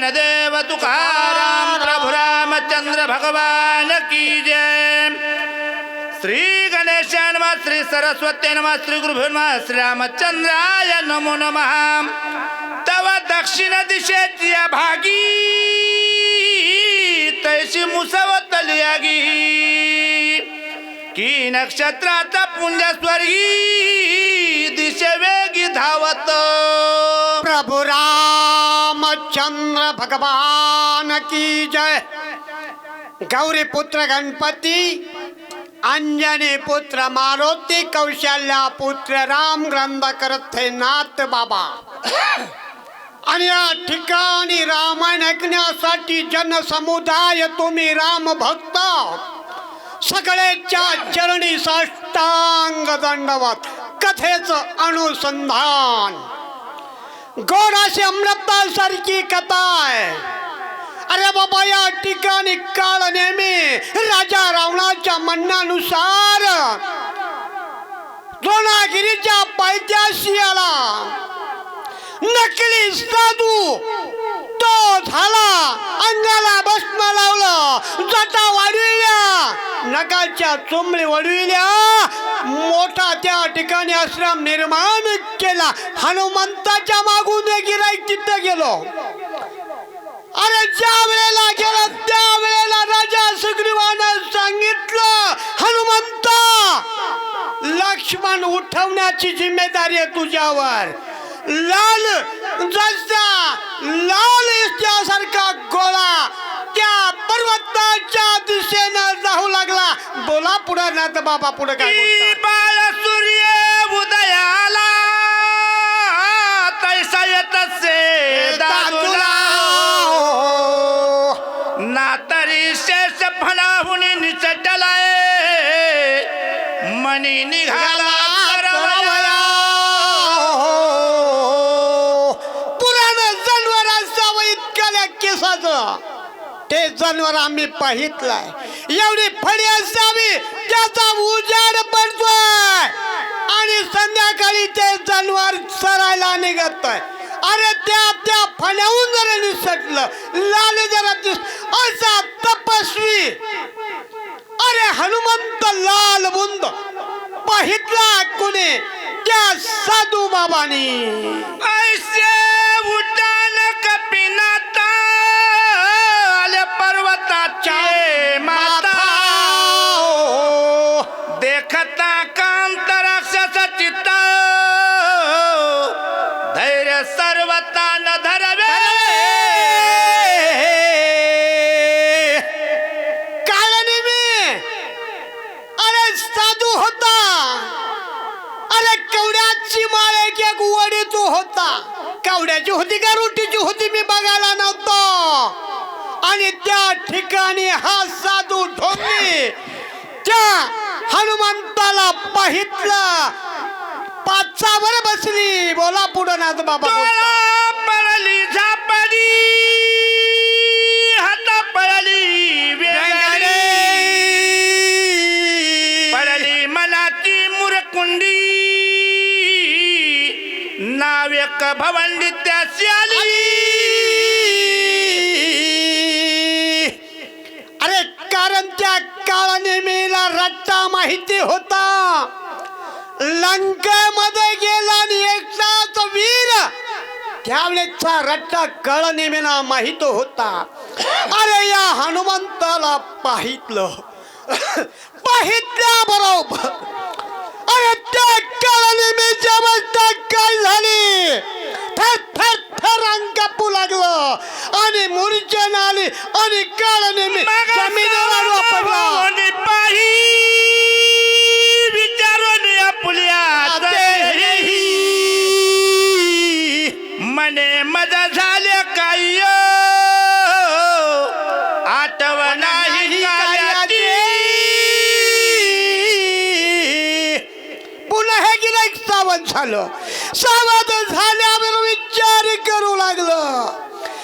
ज्ञानदेव तुकाराम प्रभु रामचंद्र भगवान की जय। श्री गणेशाय नमः श्री सरस्वती नमः श्री गुरुभ्यो नमः श्री रामचंद्राय नमो नमः। तव दक्षिण दिशेची भागी तैशी मुसवतली आगी। की नक्षत्राचा पुंज स्वर्गी दिशे वेगी धावत। प्रभु रामचंद्र भगवान की जय। गौरी पुत्र गणपती अंजनी पुत्र मारुती कौशल्या पुत्र राम ग्रंथ करते नाथ बाबा। आणि या ठिकाणी रामायण ऐकण्यासाठी जनसमुदाय तुम्ही राम भक्त। सगळेच्या चरणी साष्टांग दंडवत कथेचं अनुसंधान। गोडाशी अमृतासारखी कथा आहे. अरे बाबा या ठिकाणी काळ नेहमी राजा रावणाच्या म्हणण्यानुसार द्रोणागिरीच्या पायथ्याशी आला नकली साधू तो झाला अंगाला भस्म लावलं जटा वाढविल्या नगाच्या चोंबळी वडविल्या मोठा त्या ठिकाणी आश्रम निर्माण केला. हनुमंताच्या मागून गिराईक तिथं गेलो. अरे ज्या वेळेला गेला त्या वेळेला राजा सुग्रीवानं सांगितलं हनुमंता लक्ष्मण उठवण्याची जिम्मेदारी आहे तुझ्यावर. लाल जसा लाल इत्यासारखा गोळा त्या पर्वत बोला पुढं ना तर बाबा पुढं काय बोलता? बाळ सूर्य उदयाला तैसा येतसे दादूला नातरी शेष फणाहून निचटलाय मनी निघाला सरवया. पुराण जनावर असावं इतक्या केसाचं ते जनावर आम्ही पाहितलंय. एवढी फळी असावी त्याचा उजाड पडतोय. आणि संध्याकाळी ते जनावर चरायला निघतोय. अरे त्या त्या फण्याहून जरा निसटलं लाल जरा दिस असा तपस्वी. अरे हनुमंत लाल बुंद पाहितला कोणी? त्या साधू बाबानी. कवड्याची माळ एक एक वडी होता. कावड्याची होती का रोटीची होती मी बघायला नव्हतो. आणि त्या ठिकाणी हा साधू ढोंगी त्या हनुमंताला पाहितलं. पाचावर बसली. बोला पुढं ना बाबा पडली जा नाक भवंडी त्याची आली? अरे कारण त्या काळनेमीला रट्टा माहिती होता. लंकेमध्ये गेला आणि एकटाच वीर. त्यावेळेचा रट्टा कळनेमीला माहीत होता. अरे या हनुमंताला पाहितलं. पाहितल्या बरोबर अरे त्या काळनेमीची अवस्था काय झाली. थर थर थर अंग कापू लागलं. आणि मूर्छन आली आणि काळनेमी जमिनीवर वापरला. आपुल्या मने मजा सावध झाल्यावर विचार करू लागलं.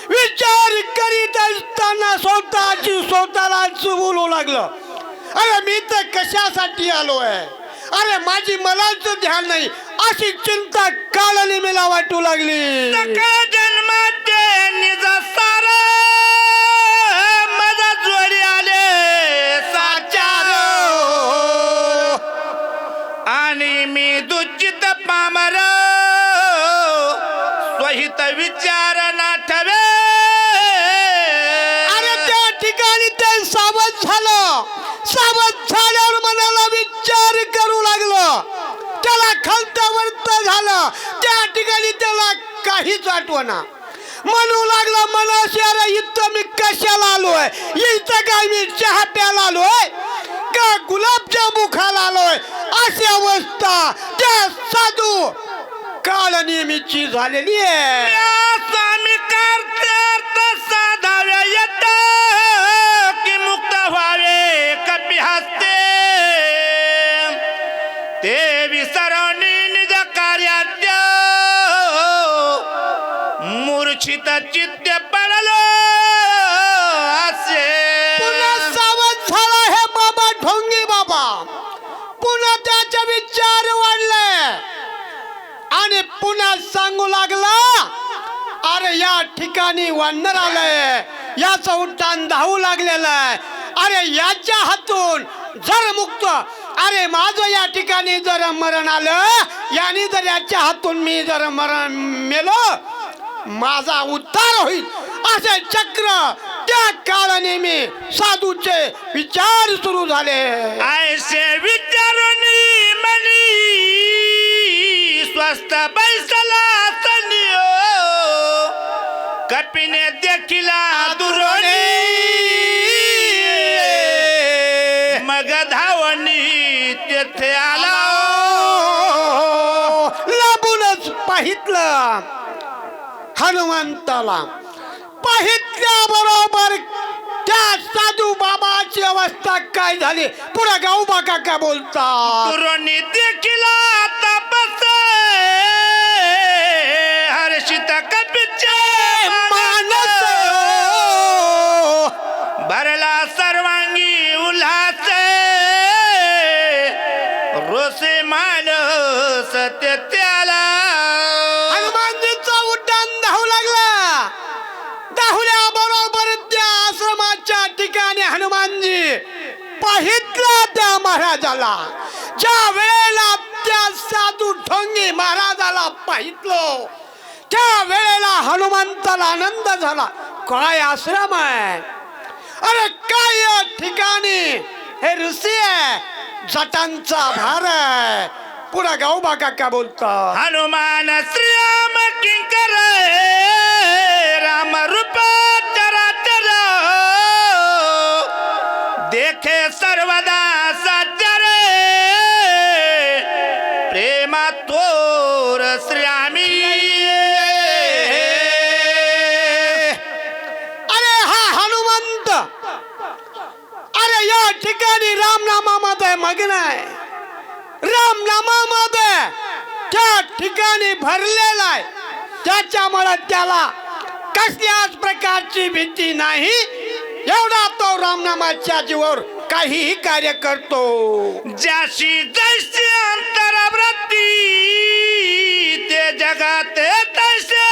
विचार करीत असताना स्वतःची स्वतःला बोलू लागलं. अरे मी तर कशासाठी आलो आहे अरे माझी मलाच ध्यान नाही. अशी चिंता काळाने मला वाटू लागली. त्याला खंतावर्त झालं. त्या ठिकाणी त्याला काहीच आठवना. म्हणू लागला मनाशी अरे इथं मी कशाला आलोय? इथं काय मी चहा प्यायला आलोय? का गुलाबजामू खायला आलोय? अशी अवस्था. त्या साधू काळ नेहमीची झालेली आहे. ते निज मूर्छित चित्त पडलो असे. पुन्हा सावध झाला हे बाबा ढोंगी बाबा. पुन्हा त्याचे विचार वाढले. आणि पुन्हा सांगू लागला अरे या ठिकाणी वानर आलंय. याचं उड्डाण धावू लागलेलं आहे. अरे याच्या हातून जर मुक्त अरे माझं या ठिकाणी जर मरण आलं याने जर याच्या हातून मी जर मरण मेलो माझा उद्धार होईल. असे चक्र त्या काळाने मी साधूचे विचार सुरू झाले. ऐसे विचारुनी मनी स्वस्त बैसला कपिने देखिला दुरोणी हनुमंताला पाहितल्या बरोबर त्या साधू बाबाची अवस्था काय झाली? पुढे गाऊ बाका काय बोलता देखील आता बस हर्षित कपिचे मानस. भरला सर्वांगी उल्हास. रोसे मानस त्याला पाहितला त्या महाराजाला. ज्या वेळेला त्या साधू ठोंगी महाराजाला पाहितलो त्या वेळेला हनुमंताला आनंद झाला. काय आश्रम आहे? अरे काय ठिकाणी? हे ऋषी आहे जटांचा भार आहे. पुरा गाऊ बाका का बोलतात हनुमान श्रीराम किंकर मग्न आहे रामनामामध्ये त्या ठिकाणी भरलेला आहे. त्याच्यामुळे त्याला कसल्याच प्रकारची भीती नाही. एवढा तो रामनामाच्या जीवावर काहीही कार्य करतो. ज्याशी जैसे अंतरावृत्ती ते जगात तसे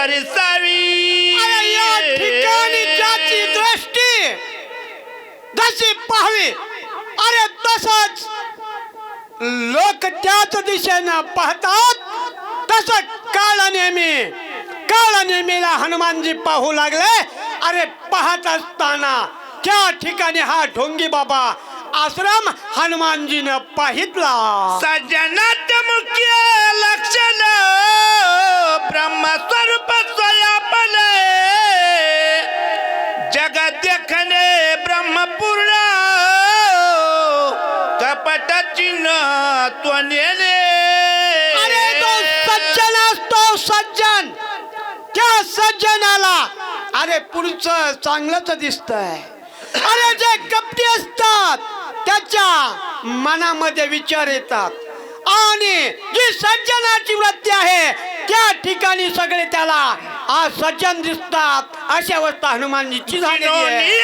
परिसावी अरे या ठिकाणी ज्याची दृष्टी जशी पाहावी अरे तसंच लोक त्याच दिशेनं पाहतात तस काळ नेहमी काळ नेहमीला हनुमानजी पाहू लागले अरे पाहत असताना त्या ठिकाणी हा ढोंगी बाबा आश्रम हनुमानजीनं पाहितला. सज्जनात मुख्य लक्षण ब्रह्मस्वरूप त्वनेने अरे तो सज्जन असतो सज्जन त्या सज्जनाला अरे पुढचं चांगलंच दिसतंय अरे जे कपटी असतात त्याच्या मनामध्ये विचार येतात आणि जी सज्जनाची वृत्ती आहे त्या ठिकाणी सगळे त्याला आज सज्जन दिसतात अशी अवस्था हनुमानजीची झालेली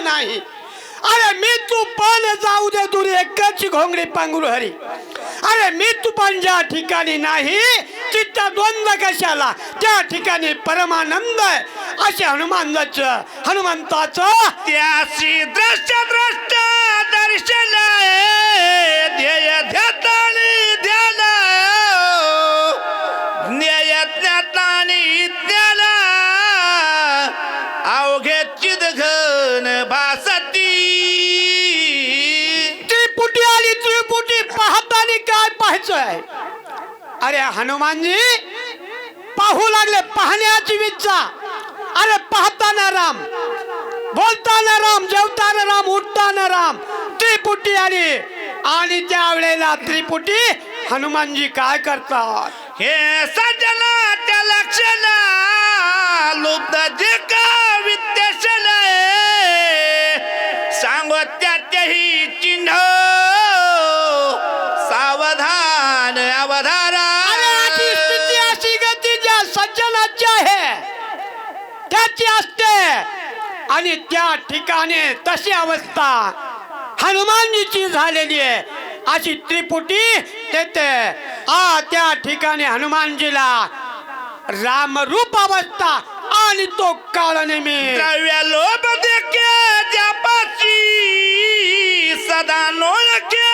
नाही अरे नाही. अरे मी तू पण जाऊ दे दूर एकच घोंगडी पांघरू हरी. अरे मी तू पण ज्या ठिकाणी नाही तिथं द्वंद्व कशाला? त्या ठिकाणी परमानंद आहे. असे हनुमानच हनुमंताचं त्याशी दृष्ट दृष्ट दर्शन ध्येय ध्यातानी ध्यान न्याय ज्ञातानी ज्ञान अरे हनुमानजी पाहू लागले पाहण्याची विच्छा अरे पाहताना राम बोलताना राम जेवताना राम उठताना राम. त्रिपुटी आली. आणि त्या वेळेला त्रिपुटी हनुमानजी काय करतात? हे सज्जन त्याची असते. आणि त्या ठिकाणी तशी अवस्था हनुमानजीची झालेली आहे. अशी त्रिपुटी तेथे. आ त्या ठिकाणी हनुमानजीला रामरूप अवस्था आणि तो काळ नेहमी. द्रव्य लोभ देखे जपाची सदा नोळखे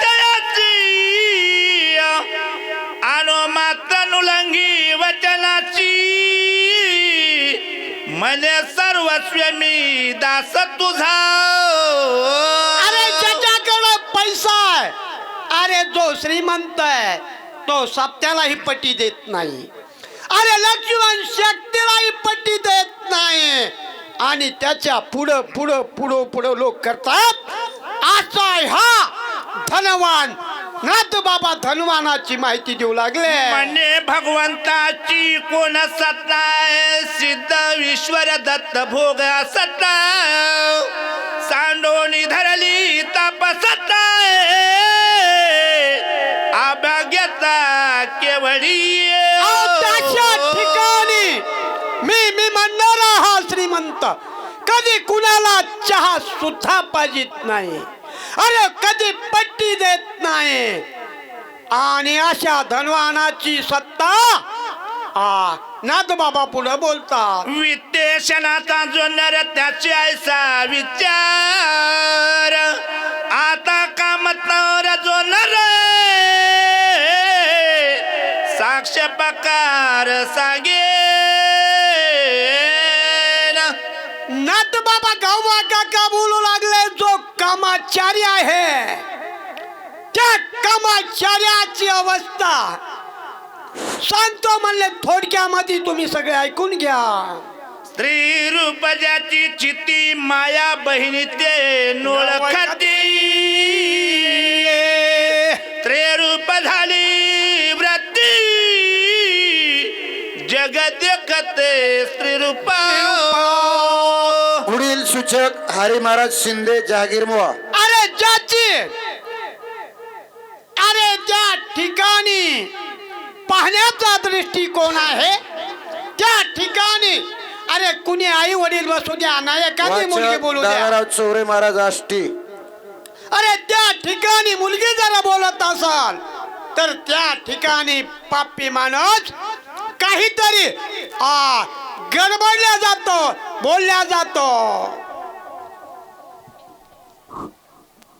त्याची. अनो मात्र नुलंगी मने सर्वस्व मी दास तुझा. अरे ज्याच्याकडे पैसा आहे अरे जो श्रीमंत आहे तो सत्यालाही पटी देत नाही. अरे लक्ष्मण शक्तीलाही पट्टी देत नाही. आणि त्याच्या पुढं पुढं पुढं पुढं लोक करतात असा हा धनवान नाथ बाबा धनवानाची माहिती देऊ लागले. मने भगवंताची कोण सत्ता आहे? सिद्ध ईश्वर दत्त भोग सत्ता सांडोनी धरली तपसत्ता अभाग्यता केवळी ठिकाणी मी मी म्हणणारा हा श्रीमंत कधी कुणाला चहा सुद्धा पाजित नाही. अरे कधी पट्टी देत नाही. आणि अशा धनवानाची सत्ता आ नाथ बाबा पुढे बोलतात. वित्तेशनाचा जो नर त्याची ऐसा विचार. आता कामतावर जो नर साक्ष पकार सांगे नाथ बाबा गावा काका बोलू लागले जो कामाचारी आहे. त्या कामाचार्याची अवस्था. सांगतो म्हणले थोडक्यामध्ये तुम्ही सगळे ऐकून घ्या. स्त्री रूप ज्याची चिती माया बहिणी ते नोळखती त्रेरूप झाली वृत्ती. जगत देखते स्त्री रूप पुढील सूचक हरी महाराज शिंदे जहागीर मोहा अरे ज्याची ठिकाणी. पाहण्याचा दृष्टिकोन आहे. त्या ठिकाणी. अरे कुणी आई वडील बसू द्या एखादी मुलगी बोलू द्या. दादाराव चौरे महाराज आष्टी. अरे त्या ठिकाणी मुलगी जरा बोलत असाल तर त्या ठिकाणी पापी माणूस काहीतरी आ गडबडल्या जातो बोलल्या जातो.